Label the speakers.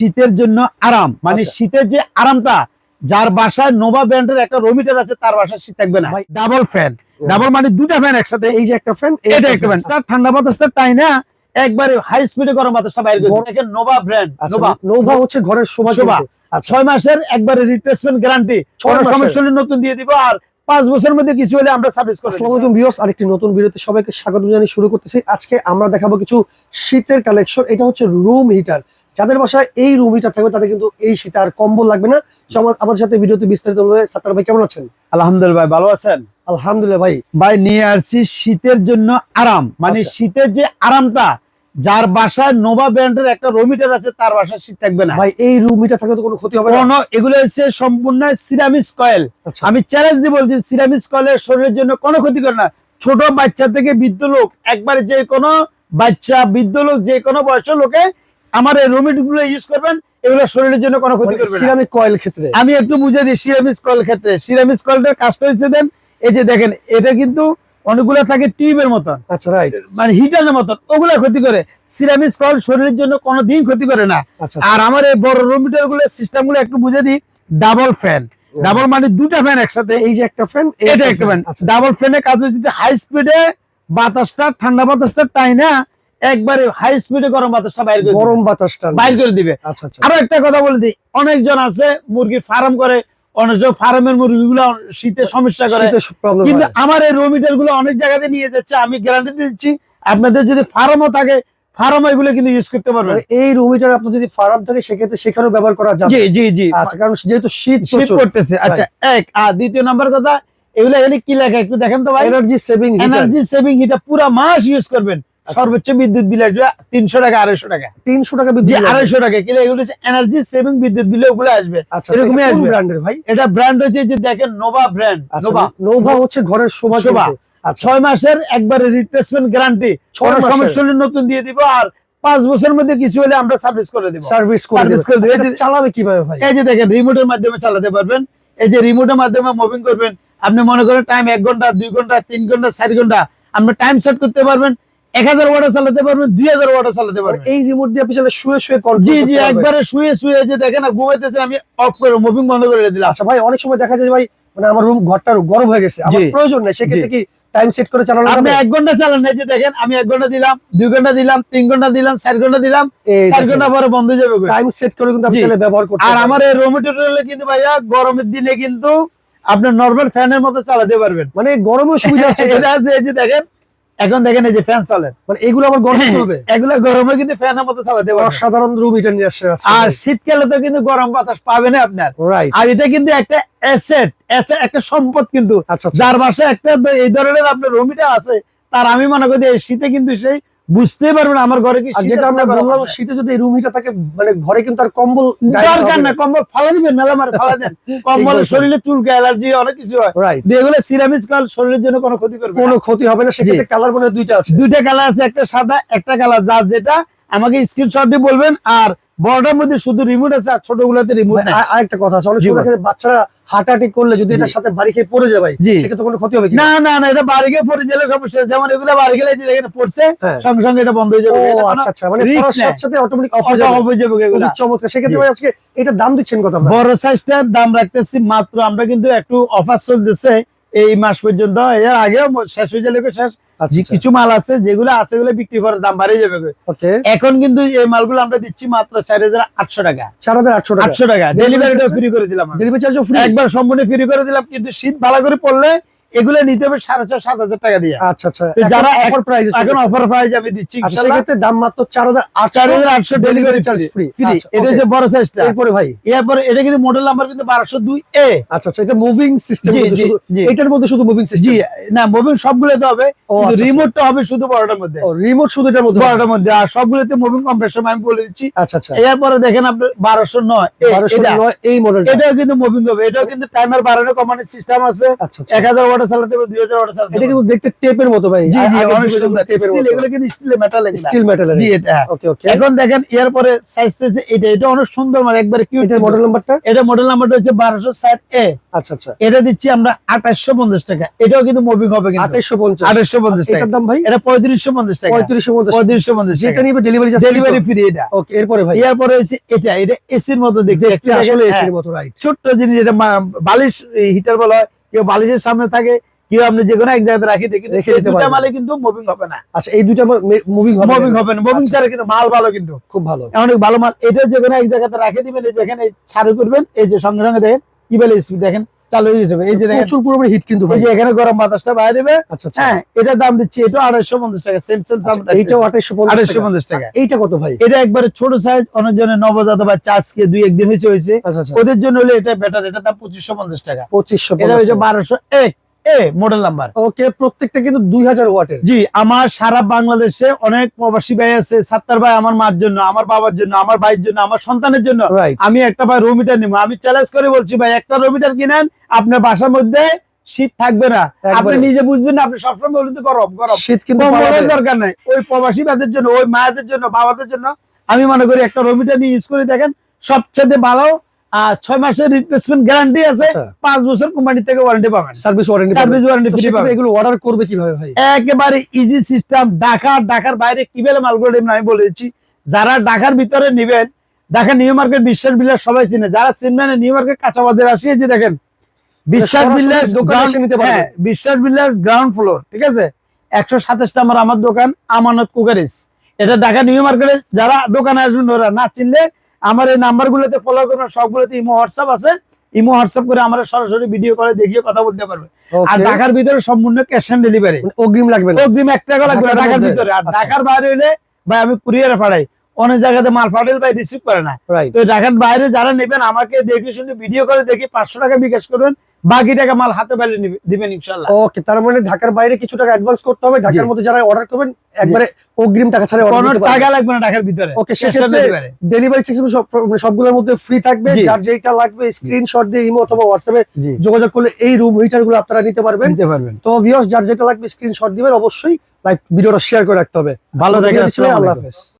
Speaker 1: শীতের জন্য আরাম। মানে
Speaker 2: আচ্ছা।
Speaker 1: শীতের যে আরামটা যার বাসায় নোভা ব্র্যান্ডের একটা রোমিটার আছে তার বাসায় শীত থাকবে না। ডাবল ফ্যান ডাবল মানে দুটা ফ্যান একসাথে।
Speaker 2: এই যে একটা ফ্যান
Speaker 1: এটা একটা ফ্যান তার ঠান্ডা বাতাসটা টাই না? একবারে হাই স্পিডে গরম বাতাসটা বাইরে দেখেন নোভা ব্র্যান্ড নোভা
Speaker 2: নোভা হচ্ছে ঘরের শোভা
Speaker 1: শোভা।
Speaker 2: আচ্ছা।
Speaker 1: ছয় মাসের একবারে রিপ্লেসমেন্ট গ্যারান্টি
Speaker 2: ছয় মাসের।
Speaker 1: সমস্যা নতুন দিয়ে দিব। আর পাঁচ বছরের মধ্যে কিছু হলে আমরা সার্ভিস করে
Speaker 2: আসসালামু আলাইকুম ভিউয়ার্স আরেকটি নতুন ভিডিওতে সবাইকে স্বাগত জানিয়ে শুরু করতেছি। আজকে আমরা দেখাবো কিছু শীতের কালেকশন এটা হচ্ছে রুম হিটার যাদের বাসায় এই রুম হিটার থাকবে তাদের কিন্তু এই শীতে আর কম্বল লাগবে না। আমাদের সাথে ভিডিওতে বিস্তারিত বলবে সাত্তার ভাই কেমন আছেন?
Speaker 1: আলহামদুলিল্লাহ ভাই ভালো আছেন?
Speaker 2: আলহামদুলিল্লাহ ভাই।
Speaker 1: ভাই নিয়ে আসছি শীতের জন্য আরাম। মানে
Speaker 2: আচ্ছা।
Speaker 1: শীতের যে আরামটা যার বাসায় নোভা ব্র্যান্ডের একটা রোমিটার আছে তার বাসায় শীত থাকবে না।
Speaker 2: ভাই এই রুম হিটার থাকলে তো কোনো ক্ষতি হবে না।
Speaker 1: এগুলো হচ্ছে সম্পূর্ণ সিরামিক্স কয়েল।
Speaker 2: আচ্ছা।
Speaker 1: আমি চ্যালেঞ্জ দিয়ে বলছি সিরামিক্স কয়েলের শরীরের জন্য কোনো ক্ষতি করে না। ছোট বাচ্চা থেকে বৃদ্ধ লোক একবারে যে কোনো বাচ্চা বৃদ্ধ লোক যে কোনো বয়সের লোকে আমার এই রোমিটগুলো ইউজ করবেন এগুলো শরীরের জন্য কোনো ক্ষতি করবে
Speaker 2: সিরামিক কয়েল ক্ষেত্রে?
Speaker 1: আমি একটু বুঝে দিই সিরামিক্স কয়েল ক্ষেত্রে। সিরামিক্স কয়েলটার কাজটা হচ্ছে দেন এই যে দেখেন এটা কিন্তু অনেকগুলো থাকে টিউবের মতন।
Speaker 2: আচ্ছা রাইট
Speaker 1: মানে হিটারের মতন ওগুলা ক্ষতি করে। সিরামিক্স কয়েল শরীরের জন্য কোনো দিন ক্ষতি করে না।
Speaker 2: আচ্ছা
Speaker 1: আর আমার এই বড় রুমিটারগুলো সিস্টেমগুলো একটু বুঝে দিই ডাবল ফ্যান ডাবল মানে দুটা ফ্যান একসাথে।
Speaker 2: এই যে একটা ফ্যান
Speaker 1: এটা একটা ফ্যান
Speaker 2: আচ্ছা।
Speaker 1: ডাবল ফ্যানের কাজ হচ্ছে হাই স্পিডে বাতাসটা ঠান্ডা বাতাসটা টাই না একবারে হাই স্পিডে গরম বাতাসটা বাইর করে
Speaker 2: গরম বাতাসটা
Speaker 1: বাইর করে দিবে।
Speaker 2: আচ্ছা আচ্ছা।
Speaker 1: আরও একটা কথা বলে দিই অনেকজন আছে মুরগির ফার্ম করে অনেকজন ফার্মের মুরগিগুলো শীতে সমস্যা করে। কিন্তু আমার এই রোমিটারগুলো অনেক জায়গাতে নিয়ে যাচ্ছে আমি গ্যারান্টি দিচ্ছি আপনাদের যদি ফার্মও থাকে ফার্ম এগুলো কিন্তু ইউজ করতে পারবেন।
Speaker 2: মানে এই রুম হিটার আপনার যদি ফার্ম থাকে সেক্ষেত্রে সেখানেও ব্যবহার করা যাবে।
Speaker 1: জি জি জি।
Speaker 2: আচ্ছা কারণ যেহেতু শীত
Speaker 1: শীত পড়তেছে। আচ্ছা এক আর দ্বিতীয় নাম্বার কথা এগুলো এখানে কি লেখা? একটু দেখেন তো ভাই।
Speaker 2: Energy saving heater
Speaker 1: energy saving এটা পুরো মাস ইউজ করবেন। সর্বোচ্চ বিদ্যুৎ বিল আসবে তিনশো টাকা আড়াইশো টাকা।
Speaker 2: তিনশো টাকা বিদ্যুৎ
Speaker 1: আড়াইশো টাকা কিন্তু এগুলো হচ্ছে এনার্জি সেভিং বিদ্যুৎ বিলে ওগুলো আসবে।
Speaker 2: আচ্ছা
Speaker 1: এরকমই
Speaker 2: এটা
Speaker 1: আসবে।
Speaker 2: ব্র্যান্ডের ভাই?
Speaker 1: এটা ব্র্যান্ড হচ্ছে যে দেখেন নোভা ব্র্যান্ড
Speaker 2: আচ্ছা
Speaker 1: নোভা
Speaker 2: নোভা হচ্ছে ঘরের শোভা
Speaker 1: শোভা।
Speaker 2: আচ্ছা।
Speaker 1: ছয় মাসের একবারে রিপ্লেসমেন্ট গ্যারান্টি
Speaker 2: ছয়
Speaker 1: সমস্যা হলে নতুন দিয়ে দিব আর পাঁচ বছরের মধ্যে কিছু হলে আমরা সার্ভিস করে দিব।
Speaker 2: সার্ভিস করে দেবে। আচ্ছা, চালাবে কীভাবে ভাই?
Speaker 1: এই যে দেখেন রিমোটের মাধ্যমে চালাতে পারবেন। এই যে রিমোটের মাধ্যমে মুভিং করবেন। আপনি মনে করেন টাইম এক ঘণ্টা দুই ঘণ্টা তিন ঘণ্টা চার ঘণ্টা আপনি টাইম সেট করতে পারবেন। এক হাজার ওয়াটে চালাতে পারবেন দুই হাজার ওয়াটে চালাতে পারবেন।
Speaker 2: এই রিমোট দিয়ে আপনি শুয়ে শুয়ে কন্ট্রোল
Speaker 1: জি জি একবারে শুয়ে শুয়ে যে দেখেন না ঘুমাইতেছে আমি অফ করে মুভিং বন্ধ করে দিলাম।
Speaker 2: আচ্ছা ভাই অনেক সময় দেখা যায় ভাই মানে আমার রুম ঘরটা গরম হয়ে গেছে। আমার প্রয়োজন নেই সেক্ষেত্রে কি টাইম সেট করে চালানো
Speaker 1: আপনি এক ঘণ্টা চালান এই যে দেখেন আমি এক ঘণ্টা দিলাম দুই ঘণ্টা দিলাম তিন ঘণ্টা দিলাম চার ঘণ্টা দিলাম চার ঘণ্টা পরে বন্ধ হয়ে যাবে
Speaker 2: টাইম সেট করে কিন্তু আপনি চাইলে ব্যবহার করতে
Speaker 1: আর আমার এই কিন্তু ভাইয়া গরমের দিনে কিন্তু আপনার নর্মাল ফ্যানের মতো চালাতে পারবেন।
Speaker 2: মানে গরমেও সুবিধা আছে। এটা
Speaker 1: আছে এই যে দেখেন এখন দেখেন এই যে ফ্যান চলে।
Speaker 2: মানে এগুলো আবার গরমে চলবে?
Speaker 1: এগুলো গরমে কিন্তু ফ্যানের মতো চালাতে পারবে
Speaker 2: অসাধারণ রুম হিটার নিয়ে আসছে
Speaker 1: আর শীতকালে তো কিন্তু গরম বাতাস পাবে না আপনার।
Speaker 2: রাইট
Speaker 1: আর এটা কিন্তু একটা অ্যাসেট একটা সম্পদ কিন্তু।
Speaker 2: আচ্ছা আচ্ছা।
Speaker 1: যার বাসায় একটা এই ধরনের আপনার রুমিটা আছে তার আমি মনে করি এই শীতে কিন্তু সেই বুঝতেই পারবেন আমার ঘরে কি
Speaker 2: যেটা আমরা বললাম শীতে যদি রুম হিটার থাকে মানে ঘরে কিন্তু আর কম্বল
Speaker 1: দরকার না। কম্বল ফালা দিবেন মেলা মারে ফালা দেন। কম্বল। শরীরে চুলকা অ্যালার্জি অনেক কিছু হয়। যেগুলো সিরামিক্স কাল শরীরের জন্য কোনো ক্ষতি করবে
Speaker 2: কোনো ক্ষতি হবে না সেক্ষেত্রে কালার মনে দুইটা আছে।
Speaker 1: দুইটা কালার আছে একটা সাদা একটা কালার। যার যেটা আমাকে স্ক্রিনশট দিয়ে বলবেন। আর বড়টার মধ্যে শুধু রিমোট আছে আর ছোটগুলোতে রিমোট নাই।
Speaker 2: আর- আরেকটা কথা আছে অনেক বাচ্চারা হাঁটাহাঁটি করলে যদি এটার সাথে বাড়ি খেয়ে পড়ে যায় ভাই সেক্ষেত্রে কোনো ক্ষতি হবে
Speaker 1: না না না এটা বাড়ি গিয়ে পড়ে গেলে সমস্যা যেমন এগুলো বাড়ি গেলে দেখেন পড়ছে
Speaker 2: হ্যাঁ।
Speaker 1: সঙ্গে সঙ্গে এটা বন্ধ হয়ে যাবে।
Speaker 2: আচ্ছা আচ্ছা মানে পড়ার সাথে সাথে অটোমেটিক অফ হয়ে যাবে।
Speaker 1: হয়ে যাবে এগুলা।
Speaker 2: চমৎকার। সেক্ষেত্রে ভাই আজকে এটা দাম দিচ্ছেন কত আপনারা?
Speaker 1: বড় সাইজটার দাম রাখতেছি মাত্র আমরা কিন্তু একটু অফার চলতেছে এই মাস পর্যন্ত। এর আগেও শেষ হয়ে যাবে শেষ। কিছু মাল আছে যেগুলো আছে ওগুলো বিক্রি করার দাম বাড়িয়ে যাবে।
Speaker 2: ওকে।
Speaker 1: এখন কিন্তু এই মালগুলো আমরা দিচ্ছি মাত্র চার হাজার আটশো টাকা।
Speaker 2: চার হাজার আটশো টাকা।
Speaker 1: আটশো টাকা। ডেলিভারিটা ফ্রি করে দিলাম
Speaker 2: ডেলিভারি চার্জও ফ্রি
Speaker 1: একবার সম্পূর্ণ ফ্রি করে দিলাম কিন্তু শীত ভালো করে পড়লে এগুলো নিতে হবে সাড়ে ছয় সাত হাজার টাকা দিয়ে।
Speaker 2: আচ্ছা আচ্ছা।
Speaker 1: যারা
Speaker 2: অফার প্রাইস
Speaker 1: এখন অফার প্রাইস আমি দিচ্ছি
Speaker 2: আচ্ছা সেক্ষেত্রে দাম মাত্র চার হাজার
Speaker 1: চার
Speaker 2: আটশো
Speaker 1: হাজার আটশো ডেলিভারি
Speaker 2: চার্জ ফ্রি
Speaker 1: ফ্রি এটা হচ্ছে বড় সাইজটা
Speaker 2: এরপরে ভাই?
Speaker 1: এরপরে এটা কিন্তু মডেল নাম্বার কিন্তু বারোশো দুই এ
Speaker 2: আচ্ছা আচ্ছা এটা মুভিং সিস্টেম এটার মধ্যে শুধু মুভিং সিস্টেম
Speaker 1: না মুভিং সবগুলোতে হবে
Speaker 2: ও আচ্ছা।
Speaker 1: রিমোটটা হবে শুধু বড়টার মধ্যে।
Speaker 2: রিমোট শুধু এটার মধ্যে।
Speaker 1: বড়টার মধ্যে আর সবগুলোতে মুভিং কম্প্রেশন আমি বলে দিচ্ছি।
Speaker 2: আচ্ছা আচ্ছা।
Speaker 1: এরপরে দেখেন আপনার বারোশো নয়
Speaker 2: বারোশো নয় এই মডেলটা
Speaker 1: এটাও কিন্তু মুভিং হবে এটাও কিন্তু টাইমার বাড়ানো কমানোর সিস্টেম আছে।
Speaker 2: আচ্ছা
Speaker 1: এক হাজার ওয়াট ওয়াট চালাতে পারবে দুই হাজার চালাতে
Speaker 2: এটা কিন্তু দেখতে টেপের মতো ভাই।
Speaker 1: জি জি অনেক সুন্দর
Speaker 2: টেপের মতো।
Speaker 1: এগুলো কিন্তু স্টিল মেটাল
Speaker 2: স্টিল মেটালের
Speaker 1: জি এটা হ্যাঁ।
Speaker 2: ওকে ওকে
Speaker 1: এখন দেখেন এর পরে সাইজ হচ্ছে এটা। এটা অনেক সুন্দর মানে একবারে কিউট
Speaker 2: এটার মডেল নাম্বারটা
Speaker 1: এটা মডেল নাম্বারটা হচ্ছে বারোশো ষাট এ
Speaker 2: আচ্ছা আচ্ছা।
Speaker 1: এটা দিচ্ছি আমরা আঠাশশো পঞ্চাশ টাকা। এটাও কিন্তু মুভিং হবে টাকা
Speaker 2: এটার দাম ভাই?
Speaker 1: এটা পঁয়ত্রিশশো পঞ্চাশ টাকা।
Speaker 2: যেটা নিবে ডেলিভারি চার্জ
Speaker 1: ডেলিভারি ফ্রি এটা।
Speaker 2: ওকে এরপরে ভাই?
Speaker 1: এরপরে হচ্ছে এটা। এটা এসির মতো দেখতে।
Speaker 2: আসলে এসির
Speaker 1: হ্যাঁ,
Speaker 2: মতো রাইট
Speaker 1: ছোট্ট জিনিস এটা বালিশ হিটার বলা হয়। কেউ বালিশের সামনে থাকে কেউ আপনি যে কোনো এক জায়গাতে রাখি দেখি
Speaker 2: রেখে দিতে
Speaker 1: দুটা
Speaker 2: পারবেন।
Speaker 1: মালে কিন্তু মুভিং হবে না।
Speaker 2: আচ্ছা এই দুটা মুভিং হবে
Speaker 1: মুভিং হবে না। মুভিং
Speaker 2: আচ্ছা,
Speaker 1: ছাড়া কিন্তু মাল ভালো কিন্তু।
Speaker 2: খুব ভালো।
Speaker 1: অনেক ভালো মাল এটা যে কোনো এক জায়গাতে রাখে দিবেন এই যেখানে ছাড়ু করবেন এই যে সঙ্গে সঙ্গে দেখেন কি বলে স্পিড দেখেন? চালু হয়ে এই যে
Speaker 2: প্রচুর পুরোপুরি হিট কিন্তু
Speaker 1: এই যে এখানে গরম বাতাসটা বাইরে দেবে
Speaker 2: আচ্ছা আচ্ছা।
Speaker 1: হ্যাঁ এটা দাম দিচ্ছি এটা আড়াইশো পঞ্চাশ টাকা সেম সেম
Speaker 2: দাম আঠাইশো পঞ্চাশ
Speaker 1: আড়াইশো
Speaker 2: টাকা।
Speaker 1: পঞ্চাশ টাকা।
Speaker 2: এইটা কত ভাই?
Speaker 1: এটা একবারে ছোট সাইজ অনেক জনের নবজাত বা কে দুই একদিন হয়েছে হয়েছে।
Speaker 2: আচ্ছা আচ্ছা।
Speaker 1: ওদের জন্য হলে এটা বেটার এটা দাম পঁচিশশো পঞ্চাশ টাকা।
Speaker 2: পঁচিশশো
Speaker 1: এটা হচ্ছে বারোশো এক। এ মডেল নাম্বার
Speaker 2: ওকে প্রত্যেকটা কিন্তু দুই হাজার ওয়াটের।
Speaker 1: জি আমার সারা বাংলাদেশে অনেক প্রবাসী ভাই আছে সাত্তার ভাই আমার মার জন্য আমার বাবার জন্য আমার ভাইয়ের জন্য আমার সন্তানের জন্য। আমি একটা ভাই রোমিটার নিবো। আমি চ্যালেঞ্জ করে বলছি ভাই একটা রোমিটার কিনেন আপনার বাসার মধ্যে শীত থাকবে না। আপনি নিজে বুঝবেন না আপনি সবসময় বলুন তো গরম গরম।
Speaker 2: শীত কিন্তু।
Speaker 1: দরকার নাই। ওই প্রবাসী ভাইদের জন্য ওই মায়েদের জন্য বাবাদের জন্য আমি মনে করি একটা রোমিটার নিয়ে ইউজ করে দেখেন সবচেয়ে ভালো আর ছয় মাসের রিপ্লেসমেন্ট গ্যারান্টি আছে
Speaker 2: আচ্ছা।
Speaker 1: পাঁচ বছর কোম্পানি থেকে ওয়ারেন্টি পাবেন।
Speaker 2: Service warranty
Speaker 1: service warranty free পাবেন।
Speaker 2: এগুলো অর্ডার করবে কীভাবে ভাই?
Speaker 1: একেবারে ইজি সিস্টেম ঢাকা ঢাকার বাইরে কীভাবে মালগুলো নেবেন আমি বলেছি যারা ঢাকার ভিতরে নেবেন ঢাকা নিউ মার্কেট বিশ্বাস বিল্লার সবাই চিনে। যারা চিনবেন নিউ মার্কেট কাঁচা বাজারে আসিয়ে যে দেখেন বিশ্বাস বিল্লার
Speaker 2: দোকানে নিতে পারবেন।
Speaker 1: হ্যাঁ বিশ্বাস বিল্লার গ্রাউন্ড ফ্লোর ঠিক আছে? একশো সাতাশ নম্বর আমার দোকান আমানত কুকারিস এটা ঢাকা নিউ মার্কেটে যারা দোকানে আসবেন ওরা না চিনলে আমার এই নাম্বার গুলোতে ফলো করবেন সবগুলোতে ইমো হোয়াটসঅ্যাপ আছে। ইমো হোয়াটসঅ্যাপ করে আমরা সরাসরি ভিডিও করে দেখিয়ে কথা বলতে পারবে। আর ঢাকার ভিতরে সম্পূর্ণ ক্যাশ অন ডেলিভারি
Speaker 2: অগ্রিম লাগবে
Speaker 1: অগ্রিম এক টাকা লাগবে
Speaker 2: ঢাকার
Speaker 1: ঢাকার ভিতরে। আর
Speaker 2: আচ্ছা।
Speaker 1: ঢাকার বাইরে হইলে ভাই আমি কুরিয়ারে পাঠাই। অনেক জায়গাতে মাল পাঠাইল ভাই রিসিভ করে না। তো ঢাকার বাইরে যারা নেবেন আমাকে দেখে শুনে ভিডিও করে দেখে পাঁচশো টাকা বিকাশ করবেন। বাকি টাকা মাল হাতে পেলে দিবেন ইনশাল্লাহ
Speaker 2: ওকে তার মানে ঢাকার বাইরে কিছু টাকা অ্যাডভান্স করতে হবে। ঢাকার মধ্যে যারা অর্ডার করবেন একবারে অগ্রিম টাকা ছাড়া অর্ডার করতে
Speaker 1: টাকা লাগবে না ঢাকার ভিতরে।
Speaker 2: ওকে সেক্ষেত্রে ডেলিভারি সেকশন সব মানে সবগুলোর মধ্যে ফ্রি থাকবে। যার যেটা লাগবে স্ক্রিনশট দিয়ে ইমো অথবা হোয়াটসঅ্যাপে
Speaker 1: জি।
Speaker 2: যোগাযোগ করলে এই রুম হিটারগুলো আপনারা নিতে পারবেন।
Speaker 1: নিতে পারবেন।
Speaker 2: তো ভিউয়ার্স যার যেটা লাগবে স্ক্রিনশট দিবেন। অবশ্যই লাইভ ভিডিওটা শেয়ার করে রাখতে হবে।
Speaker 1: ভালো আসসালামু
Speaker 2: আল্লাহ হাফেজ।